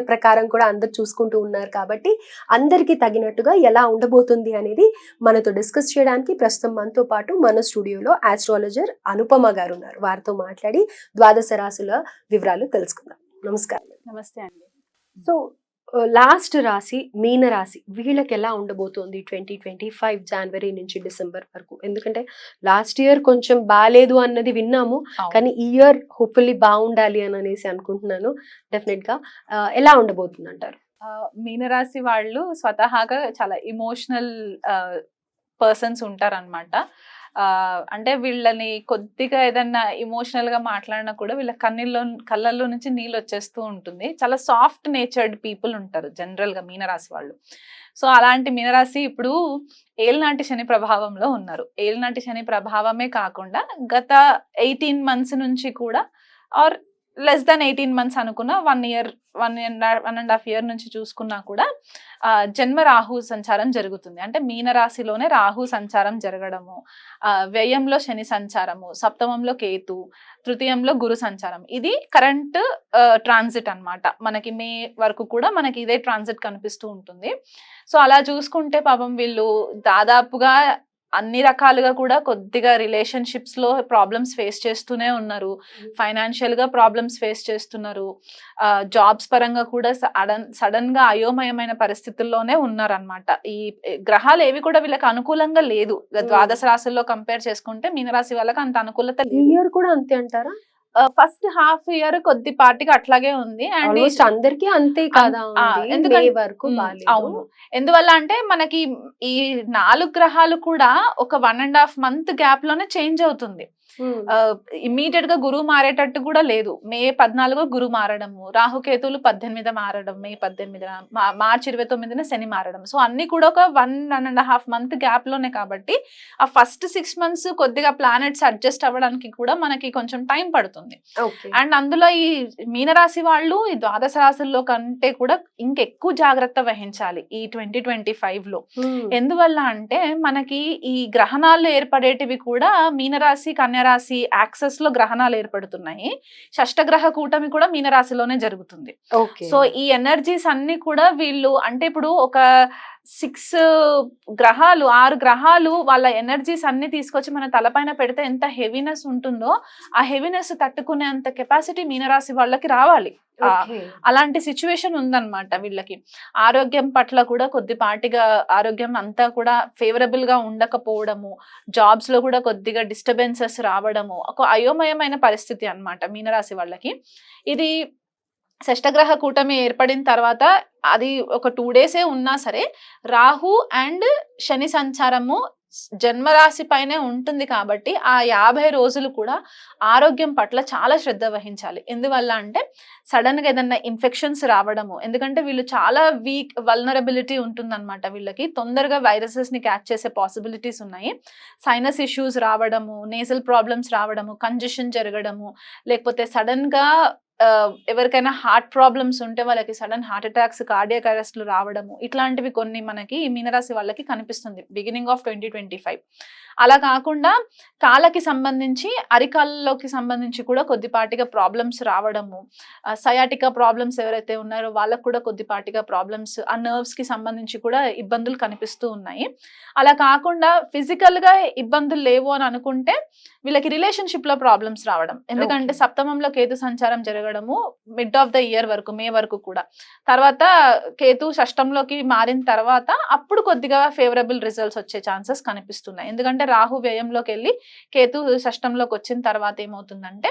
ప్రకారం కూడా అందరు చూసుకుంటూ ఉన్నారు కాబట్టి అందరికీ తగినట్టుగా ఎలా ఉండబోతుంది అనేది మనతో డిస్కస్ చేయడానికి ప్రస్తుతం మనతో పాటు మన స్టూడియోలో ఆస్ట్రాలజర్ అనుపమ గారు ఉన్నారు. వారితో మాట్లాడి ద్వాదశ రాశుల వివరాలు తెలుసుకుందాం. నమస్కారం. నమస్తే అండి. సో లాస్ట్ రాశి మీన రాశి వీళ్ళకి ఎలా ఉండబోతోంది ట్వంటీ ట్వంటీ ఫైవ్ జనవరి నుంచి డిసెంబర్ వరకు? ఎందుకంటే లాస్ట్ ఇయర్ కొంచెం బాగాలేదు అన్నది విన్నాము కానీ ఈ ఇయర్ హోప్ఫుల్లీ బాగుండాలి అని అనేసి అనుకుంటున్నాను. డెఫినెట్గా ఆ, ఎలా ఉండబోతుంది అంటారు మీనరాశి వాళ్ళు స్వతహాగా చాలా ఇమోషనల్ పర్సన్స్ ఉంటారనమాట అంటే వీళ్ళని కొద్దిగా ఏదన్నా ఇమోషనల్గా మాట్లాడినా కూడా వీళ్ళ కన్నీళ్ళలో కళ్ళల్లో నుంచి నీళ్ళు వచ్చేస్తూ ఉంటుంది. చాలా సాఫ్ట్ నేచర్డ్ పీపుల్ ఉంటారు జనరల్గా మీనరాశి వాళ్ళు. సో అలాంటి మీనరాశి ఇప్పుడు ఏలినాటి శని ప్రభావంలో ఉన్నారు. ఏలినాటి శని ప్రభావమే కాకుండా గత ఎయిటీన్ మంత్స్ నుంచి కూడా or less than eighteen months అనుకున్న one year one one and half year నుంచి చూసుకున్నా కూడా జన్మ రాహు సంచారం జరుగుతుంది. అంటే మీన రాశిలోనే రాహు సంచారం జరగడము వ్యయంలో శని సంచారము సప్తమంలో కేతు తృతీయంలో గురు సంచారం. ఇది కరెంట్ ట్రాన్సిట్ అనమాట మనకి మే వరకు కూడా మనకి ఇదే ట్రాన్సిట్ కనిపిస్తూ ఉంటుంది. సో అలా చూసుకుంటే పాపం వీళ్ళు దాదాపుగా అన్ని రకాలుగా కూడా కొద్దిగా రిలేషన్షిప్స్లో ప్రాబ్లమ్స్ ఫేస్ చేస్తూనే ఉన్నారు. ఫైనాన్షియల్గా ప్రాబ్లమ్స్ ఫేస్ చేస్తున్నారు. జాబ్స్ పరంగా కూడా సడన్ సడన్గా అయోమయమైన పరిస్థితుల్లోనే ఉన్నారనమాట ఈ గ్రహాలు ఏవి కూడా వీళ్ళకి అనుకూలంగా లేదు. ద్వాదశ రాశుల్లో కంపేర్ చేసుకుంటే మీనరాశి వాళ్ళకి అంత అనుకూలత కూడా అంతే అంటారా? ఫస్ట్ హాఫ్ ఇయర్ కొద్దిపాటిగా అట్లాగే ఉంది. అండ్ అందరికీ అంతే కదా వరకు అవును. ఎందువల్ల అంటే మనకి ఈ నాలుగు గ్రహాలు కూడా ఒక వన్ అండ్ హాఫ్ మంత్ గ్యాప్లోనే చేంజ్ అవుతుంది. ఇమ్మీడియట్గా గురువు మారేటట్టు కూడా లేదు. మే పద్నాలుగో గురువు మారడము రాహుకేతువులు పద్దెనిమిది మారడం మే పద్దెనిమిదిన మా- మార్చి ఇరవై తొమ్మిదిన శని మారడం. సో అన్ని కూడా ఒక one one and half month గ్యాప్లోనే కాబట్టి ఆ ఫస్ట్ సిక్స్ మంత్స్ కొద్దిగా ప్లానెట్స్ అడ్జస్ట్ అవ్వడానికి కూడా మనకి కొంచెం టైం పడుతుంది. అండ్ అందులో ఈ మీనరాశి వాళ్ళు ఈ ద్వాదశ రాశుల్లో కంటే కూడా ఇంకెక్కువ జాగ్రత్త వహించాలి ఈ ట్వంటీ ట్వంటీ ఫైవ్లో. ఎందువల్ల అంటే మనకి ఈ గ్రహణాలు ఏర్పడేటివి కూడా మీనరాశి కన్యరాశి యాక్సెస్లో గ్రహణాలు ఏర్పడుతున్నాయి. షష్టగ్రహ కూటమి కూడా మీనరాశిలోనే జరుగుతుంది. ఓకే. సో ఈ ఎనర్జీస్ అన్ని కూడా వీళ్ళు అంటే ఇప్పుడు ఒక సిక్స్ గ్రహాలు ఆరు గ్రహాలు వాళ్ళ ఎనర్జీస్ అన్ని తీసుకొచ్చి మన తలపైన పెడితే ఎంత హెవీనెస్ ఉంటుందో ఆ హెవీనెస్ తట్టుకునే అంత కెపాసిటీ మీనరాశి వాళ్ళకి రావాలి. అలాంటి సిచ్యువేషన్ ఉందన్నమాట వీళ్ళకి. ఆరోగ్యం పట్ల కూడా కొద్దిపాటిగా ఆరోగ్యం అంతా కూడా ఫేవరబుల్గా ఉండకపోవడము జాబ్స్లో కూడా కొద్దిగా డిస్టర్బెన్సెస్ రావడము ఒక అయోమయమైన పరిస్థితి అన్నమాట మీనరాశి వాళ్ళకి. ఇది షష్టగ్రహ కూటమి ఏర్పడిన తర్వాత అది ఒక టూ డేసే ఉన్నా సరే రాహు అండ్ శని సంచారము జన్మరాశి పైనే ఉంటుంది కాబట్టి ఆ యాభై రోజులు కూడా ఆరోగ్యం పట్ల చాలా శ్రద్ధ వహించాలి. ఎందువల్ల అంటే సడన్గా ఏదన్నా ఇన్ఫెక్షన్స్ రావడము ఎందుకంటే వీళ్ళు చాలా వీక్ వల్నరబిలిటీ ఉంటుందన్నమాట వీళ్ళకి. తొందరగా వైరసెస్ని క్యాచ్ చేసే పాసిబిలిటీస్ ఉన్నాయి. సైనస్ ఇష్యూస్ రావడము నేజల్ ప్రాబ్లమ్స్ రావడము కంజెషన్ జరగడము లేకపోతే సడన్గా ఎవరికైనా హార్ట్ ప్రాబ్లమ్స్ ఉంటే వాళ్ళకి సడన్ హార్ట్ అటాక్స్ కార్డియక్ అరెస్ట్లు రావడము ఇట్లాంటివి కొన్ని మనకి ఈ మీనరాశి వాళ్ళకి కనిపిస్తుంది beginning of twenty twenty five అలా కాకుండా కాళ్ళకి సంబంధించి అరికాళ్ళలోకి సంబంధించి కూడా కొద్దిపాటిగా ప్రాబ్లమ్స్ రావడము సయాటికా ప్రాబ్లమ్స్ ఎవరైతే ఉన్నారో వాళ్ళకు కూడా కొద్దిపాటిగా ప్రాబ్లమ్స్ ఆ నర్వ్స్కి సంబంధించి కూడా ఇబ్బందులు కనిపిస్తూ ఉన్నాయి. అలా కాకుండా ఫిజికల్గా ఇబ్బందులు లేవు అని అనుకుంటే వీళ్ళకి రిలేషన్షిప్లో ప్రాబ్లమ్స్ రావడం. ఎందుకంటే. సప్తమంలో కేతు సంచారం జరగడము మిడ్ ఆఫ్ ద ఇయర్ వరకు మే వరకు కూడా. తర్వాత కేతు షష్టంలోకి మారిన తర్వాత అప్పుడు కొద్దిగా ఫేవరబుల్ రిజల్ట్స్ వచ్చే ఛాన్సెస్ కనిపిస్తున్నాయి. ఎందుకంటే రాహు వ్యయంలోకి వెళ్ళి కేతు షష్టంలోకి వచ్చిన తర్వాత ఏమవుతుందంటే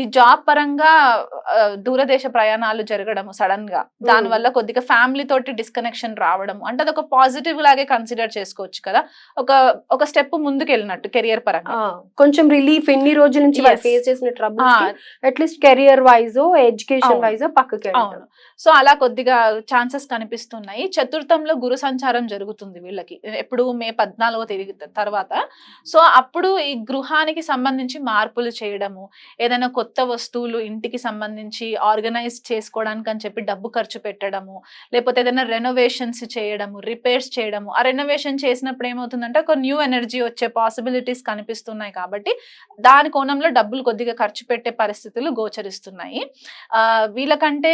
ఈ జాబ్ పరంగా దూరదేశ ప్రయాణాలు జరగడము సడన్గా. దాని వల్ల కొద్దిగా ఫ్యామిలీ తోటి డిస్కనెక్షన్ రావడం అంటే అది ఒక పాజిటివ్ లాగే కన్సిడర్ చేసుకోవచ్చు కదా. ఒక ఒక స్టెప్ ముందుకు వెళ్ళినట్టు కెరియర్ పరంగా కొంచెం రిలీఫ్ ఎన్ని రోజుల నుంచి. ఫేస్ చేసిన ఆ, troubles at least career wise education. Wise పక్కకి అవును. సో అలా కొద్దిగా ఛాన్సెస్ కనిపిస్తున్నాయి. చతుర్థంలో గురు సంచారం జరుగుతుంది వీళ్ళకి. ఎప్పుడు మే పద్నాలుగో తేదీ తర్వాత. సో అప్పుడు ఈ గృహానికి సంబంధించి మార్పులు చేయడము ఏదైనా కొత్త వస్తువులు ఇంటికి సంబంధించి ఆర్గనైజ్ చేసుకోవడానికి అని చెప్పి డబ్బు ఖర్చు పెట్టడము లేకపోతే ఏదైనా రెనోవేషన్స్ చేయడము రిపేర్స్ చేయడము. ఆ రెనోవేషన్ చేసినప్పుడు ఏమవుతుందంటే ఒక న్యూ ఎనర్జీ వచ్చే పాసిబిలిటీస్ కనిపిస్తున్నాయి కాబట్టి దాని కోణంలో డబ్బులు కొద్దిగా ఖర్చు పెట్టే పరిస్థితులు గోచరిస్తున్నాయి. ఆ, వీళ్ళకంటే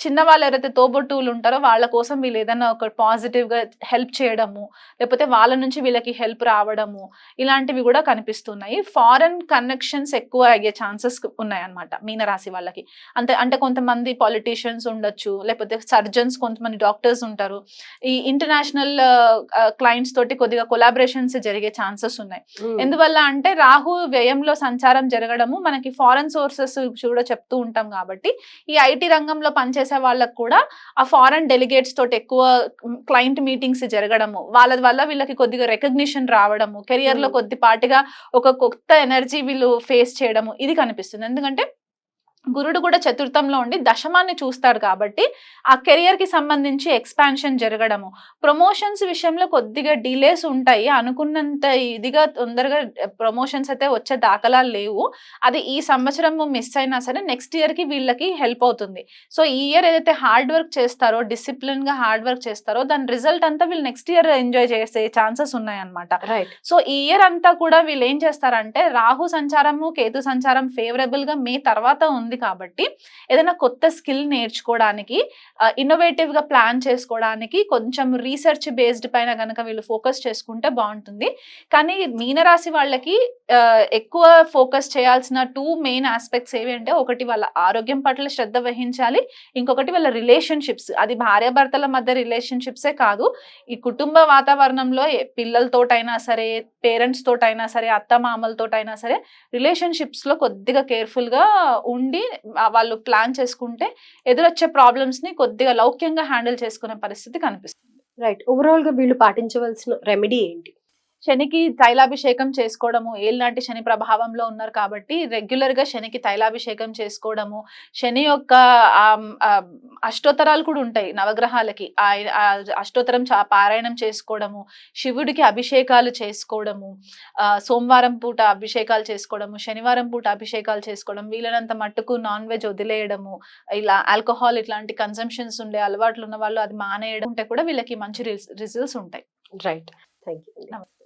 చిన్న వాళ్ళు ఎవరైతే తోబుట్టువులు ఉంటారో వాళ్ళ కోసం వీళ్ళు ఏదైనా ఒక పాజిటివ్గా హెల్ప్ చేయడము లేకపోతే వాళ్ళ నుంచి వీళ్ళకి హెల్ప్ రావడము ఇలాంటివి కూడా కనిపిస్తున్నాయి. ఫారెన్ కనెక్షన్స్ ఎక్కువ అయ్యే ఛాన్సెస్ ఉన్నాయి అనమాట మీనరాశి వాళ్ళకి. అంతే అంటే కొంతమంది పాలిటీషియన్స్ ఉండొచ్చు లేకపోతే సర్జన్స్ కొంతమంది డాక్టర్స్ ఉంటారు. ఈ ఇంటర్నేషనల్ క్లయింట్స్ తోటి కొద్దిగా కొలాబరేషన్స్ జరిగే ఛాన్సెస్ ఉన్నాయి. ఎందువల్ల అంటే రాహు వ్యయంలో సంచారం జరగడము మనకి ఫారెన్ సోర్సెస్ కూడా చెప్తూ ఉంటాం కాబట్టి ఈ ఐటీ రంగంలో పనిచేసే వాళ్ళకు కూడా ఆ ఫారెన్ డెలిగేట్స్ తోటి ఎక్కువ క్లయింట్ మీటింగ్స్ జరగడము వాళ్ళ వల్ల వీళ్ళకి కొద్దిగా రికగ్నిషన్ రావడము కెరియర్లో. కొద్దిపాటిగా ఒక కొత్త ఎనర్జీ వీళ్ళు ఫేస్ చేయడము ఇది కనిపిస్తుంది ఎందుకంటే గురుడు కూడా చతుర్థంలో ఉండి దశమాన్ని చూస్తాడు కాబట్టి ఆ కెరియర్కి సంబంధించి ఎక్స్పాన్షన్ జరగడము. ప్రమోషన్స్ విషయంలో కొద్దిగా డిలేస్ ఉంటాయి. అనుకున్నంత ఇదిగా తొందరగా ప్రమోషన్స్ అయితే వచ్చే దాఖలాలు లేవు. అది ఈ సంవత్సరం మిస్ అయినా సరే నెక్స్ట్ ఇయర్కి వీళ్ళకి హెల్ప్ అవుతుంది. సో ఈ ఇయర్ ఏదైతే హార్డ్ వర్క్ చేస్తారో డిసిప్లిన్గా హార్డ్ వర్క్ చేస్తారో దాని రిజల్ట్ అంతా వీళ్ళు నెక్స్ట్ ఇయర్ ఎంజాయ్ చేసే ఛాన్సెస్ ఉన్నాయన్నమాట. రైట్ సో ఈ ఇయర్ అంతా కూడా వీళ్ళు ఏం చేస్తారంటే రాహు సంచారము కేతు సంచారం ఫేవరబుల్గా మే తర్వాత ఉంది. కాబట్టి ఏదైనా కొత్త స్కిల్ నేర్చుకోవడానికి ఇన్నోవేటివ్గా ప్లాన్ చేసుకోవడానికి కొంచెం రీసెర్చ్ బేస్డ్ పైన కనుక వీళ్ళు ఫోకస్ చేసుకుంటే బాగుంటుంది. కానీ మీనరాశి వాళ్ళకి ఎక్కువ ఫోకస్ చేయాల్సిన టూ మెయిన్ ఆస్పెక్ట్స్ ఏవి అంటే ఒకటి వాళ్ళ ఆరోగ్యం పట్ల శ్రద్ధ వహించాలి ఇంకొకటి వాళ్ళ రిలేషన్షిప్స్ అది భార్యాభర్తల మధ్య రిలేషన్షిప్సే కాదు ఈ కుటుంబ వాతావరణంలో పిల్లలతోటైనా సరే పేరెంట్స్ తోటైనా సరే అత్త మామలతోటైనా సరే రిలేషన్షిప్స్లో కొద్దిగా కేర్ఫుల్గా ఉండి వాళ్ళు ప్లాన్ చేసుకుంటే ఎదురొచ్చే ప్రాబ్లమ్స్ని కొద్దిగా లౌక్యంగా హ్యాండిల్ చేసుకునే పరిస్థితి కనిపిస్తుంది. రైట్ ఓవరాల్గా వీళ్ళు పాటించవలసిన రెమెడీ ఏంటి? శనికి తైలాభిషేకం చేసుకోవడము ఏలినాటి శని ప్రభావంలో ఉన్నారు కాబట్టి రెగ్యులర్గా శనికి తైలాభిషేకం చేసుకోవడము శని యొక్క అష్టోత్తరాలు కూడా ఉంటాయి నవగ్రహాలకి. అష్టోత్తరం చా- పారాయణం చేసుకోవడము శివుడికి అభిషేకాలు చేసుకోవడము సోమవారం పూట అభిషేకాలు చేసుకోవడము శనివారం పూట అభిషేకాలు చేసుకోవడం వీలైనంత మట్టుకు నాన్ వెజ్ వదిలేయడము ఇలా ఆల్కహాల్ ఇట్లాంటి కన్సంప్షన్స్ ఉండే అలవాట్లు ఉన్న వాళ్ళు అది మానేయడం ఉంటే కూడా వీళ్ళకి మంచి రిజల్ట్స్ ఉంటాయి. రైట్ థ్యాంక్ యూ నమస్తే.